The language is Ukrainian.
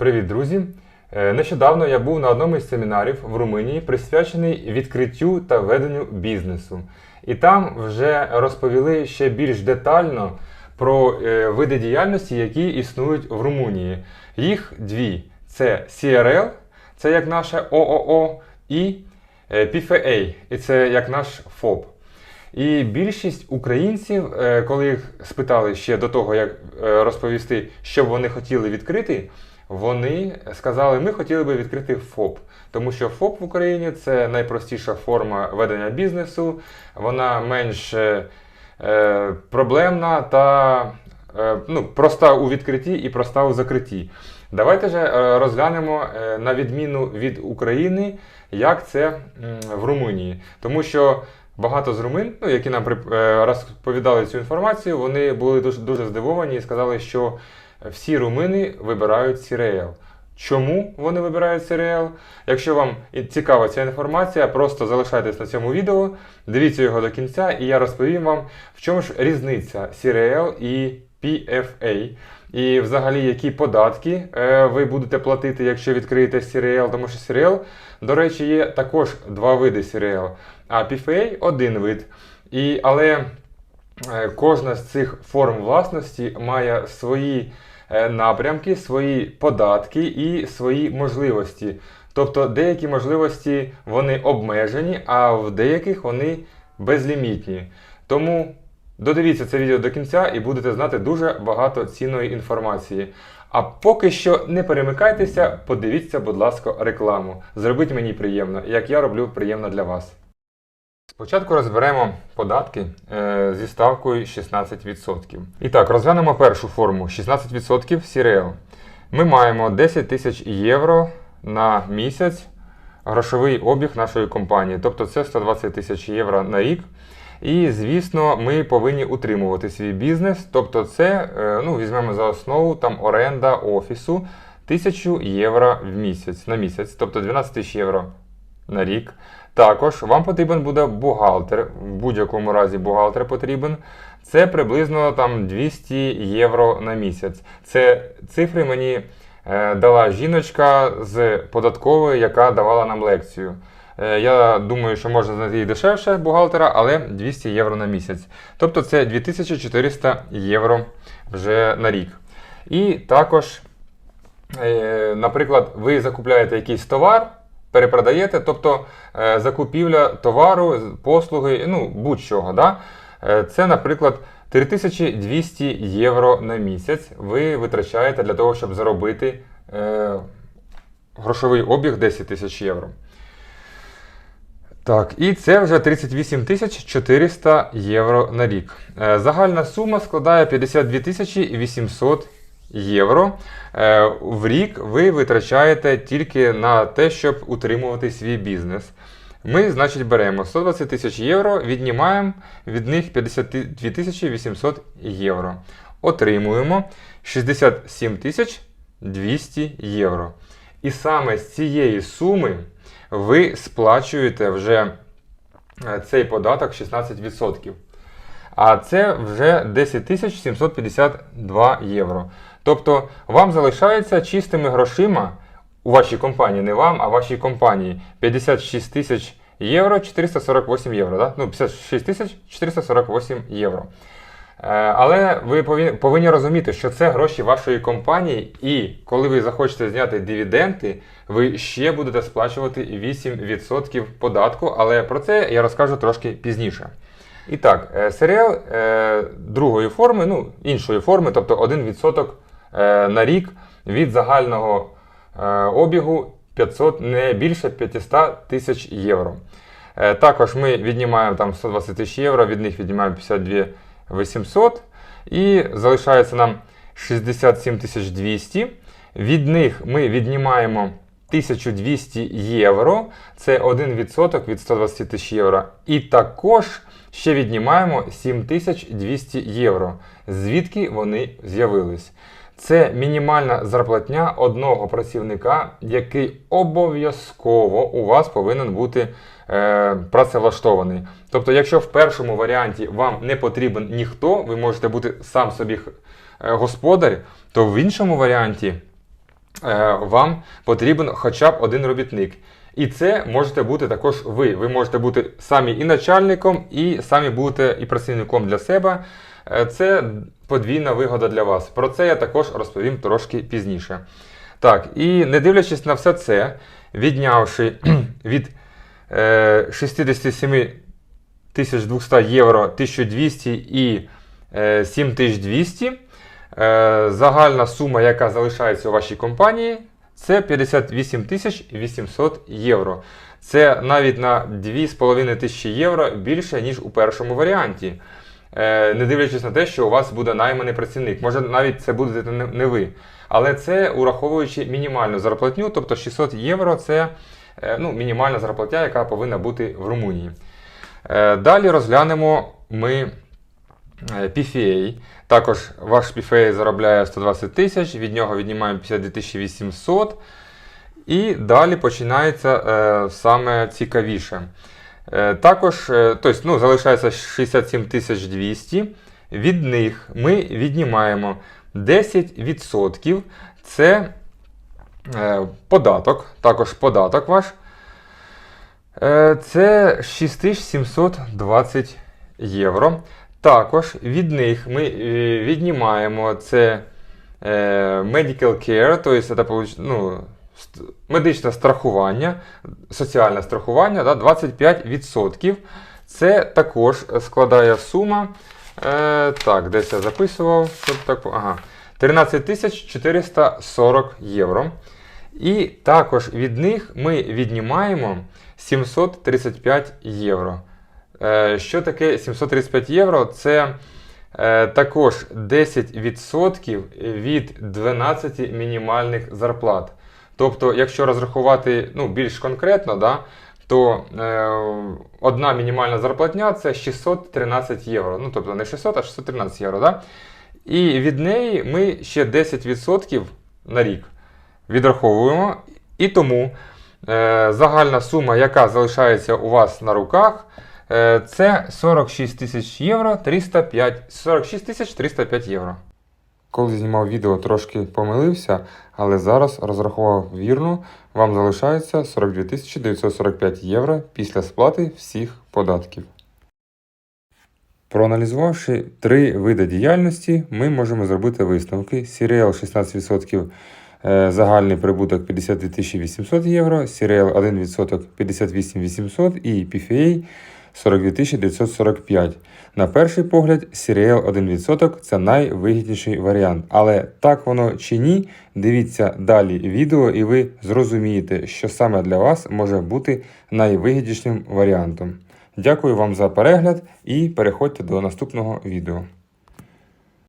Привіт, друзі! Е, Нещодавно я був на одному із семінарів в Румунії, присвячений відкриттю та веденню бізнесу. І там вже розповіли ще більш детально про е, види діяльності, які існують в Румунії. Їх дві: це CRL, це як наше ООО, і е, PFA, і це як наш ФОП. І більшість українців, е, коли їх спитали ще до того, як е, розповісти, що вони хотіли відкрити, вони сказали, ми хотіли би відкрити ФОП. Тому що ФОП в Україні це найпростіша форма ведення бізнесу, вона менш е, е, проблемна та е, ну, проста у відкритті і проста у закритті. Давайте же е, розглянемо е, на відміну від України, як це в Румунії. Тому що багато з румин, ну, які нам розповідали цю інформацію, вони були дуже, дуже здивовані і сказали, що всі румини вибирають серіал. Чому вони вибирають серіал? Якщо вам цікава ця інформація, просто залишайтесь на цьому відео, дивіться його до кінця, і я розповім вам, в чому ж різниця серіал і PFA. І взагалі, які податки е, ви будете платити, якщо відкриєте серіал, тому що серіал, до речі, є також два види серіал, а PFA один вид. І, але Е, Кожна з цих форм власності має свої напрямки, свої податки і свої можливості. Тобто деякі можливості вони обмежені, а в деяких вони безлімітні. Тому додивіться це відео до кінця і будете знати дуже багато цінної інформації. А поки що не перемикайтеся, подивіться, будь ласка, рекламу. Зробіть мені приємно, як я роблю приємно для вас. Спочатку розберемо податки е, зі ставкою 16%. І так, розглянемо першу форму 16% CRL. Ми маємо 10 тисяч євро на місяць грошовий обіг нашої компанії, тобто це 120 тисяч євро на рік. І, звісно, ми повинні утримувати свій бізнес. Тобто, це е, ну, візьмемо за основу там оренда офісу 1000 євро в місяць на місяць, тобто 12 тисяч євро на рік. Також вам потрібен буде бухгалтер, в будь-якому разі бухгалтер потрібен. Це приблизно там 200 євро на місяць. Це цифри мені е, дала жіночка з податкової, яка давала нам лекцію. Е, я думаю, що можна знайти і дешевше бухгалтера, але 200 євро на місяць. Тобто це 2400 євро вже на рік. І також Е, Наприклад, ви закупляєте якийсь товар, перепродаєте, тобто е, закупівля товару, послуги, ну будь-чого. Да? Е, Це, наприклад, 3200 євро на місяць ви витрачаєте для того, щоб заробити е, грошовий обіг 10 тисяч євро. Так, і це вже 38 400 євро на рік. Загальна сума складає 52 тисячі 800 євро. Е, В рік ви витрачаєте тільки на те, щоб утримувати свій бізнес. Ми, значить, беремо 120 тисяч євро, віднімаємо від них 52 тисячі 800 євро. Отримуємо 67 тисяч 200 євро. І саме з цієї суми ви сплачуєте вже е, цей податок 16%. А це вже 10 752 євро. Тобто вам залишається чистими грошима у вашій компанії, не вам, а вашій компанії 56 тисяч євро 448 євро. Да? Ну, 56 тисяч 448 євро. Е, Але ви повинні, розуміти, що це гроші вашої компанії, і коли ви захочете зняти дивіденди, ви ще будете сплачувати 8% податку, але про це я розкажу трошки пізніше. І так, е, серіал е, другої форми, ну, іншої форми, тобто 1% е, на рік від загального е, обігу 500, не більше 500 тисяч євро. Е, Також ми віднімаємо там 120 тисяч євро, від них віднімаємо 52 800 і залишається нам 67 200. Від них ми віднімаємо 1200 євро, це 1% від 120 тисяч євро. І також ще віднімаємо 7200 євро. Звідки вони з'явились? Це мінімальна зарплатня одного працівника, який обов'язково у вас повинен бути е, працевлаштований. Тобто, якщо в першому варіанті вам не потрібен ніхто, ви можете бути сам собі е, господар, то в іншому варіанті е, вам потрібен хоча б один робітник. І це можете бути також ви. Ви можете бути самі і начальником, і самі будете і працівником для себе. Е, Це подвійна вигода для вас. Про це я також розповім трошки пізніше. Так, і не дивлячись на все це, віднявши від е, 67 1200 євро 1200 і е, 7200, е, загальна сума, яка залишається у вашій компанії, це 58 800 євро. Це навіть на 2,5 тисячі євро більше, ніж у першому варіанті. Е, Не дивлячись на те, що у вас буде найманий працівник. Може, навіть це будете не ви. Але це ураховуючи мінімальну зарплатню, тобто 600 євро це е, ну, мінімальна зарплатня, яка повинна бути в Румунії. Е, Далі розглянемо ми PFA. Також ваш PFA заробляє 120 тисяч, від нього віднімаємо 52 800. І далі починається е, саме цікавіше. Е, також е, тобто, ну, залишається 67 200. Від них ми віднімаємо 10%. Це е, податок, також податок ваш. Це 6720 євро. Також від них ми віднімаємо це medical care, тобто це ну, медичне страхування, соціальне страхування, да, 25%. Це також складає сума. Е, так, десь я записував. Так, ага, 13 440 євро. І також від них ми віднімаємо 735 євро. Е, Що таке 735 євро? Це е, також 10% від 12 мінімальних зарплат. Тобто, якщо розрахувати ну, більш конкретно, да, то е, одна мінімальна зарплатня це 613 євро. Ну, тобто не 600, а 613 євро. Да? І від неї ми ще 10% на рік відраховуємо. І тому е, загальна сума, яка залишається у вас на руках, е, це 46 тисяч євро 305, 46 305 євро. Коли знімав відео, трошки помилився, але зараз розрахував вірно. Вам залишається 42 945 євро після сплати всіх податків. Проаналізувавши три види діяльності, ми можемо зробити висновки. Serial 16% е, загальний прибуток 52 800 євро, Serial 1% 58 800 і PFA 42 945. На перший погляд, Сіріел 1% це найвигідніший варіант. Але так воно чи ні, дивіться далі відео, і ви зрозумієте, що саме для вас може бути найвигіднішим варіантом. Дякую вам за перегляд і переходьте до наступного відео.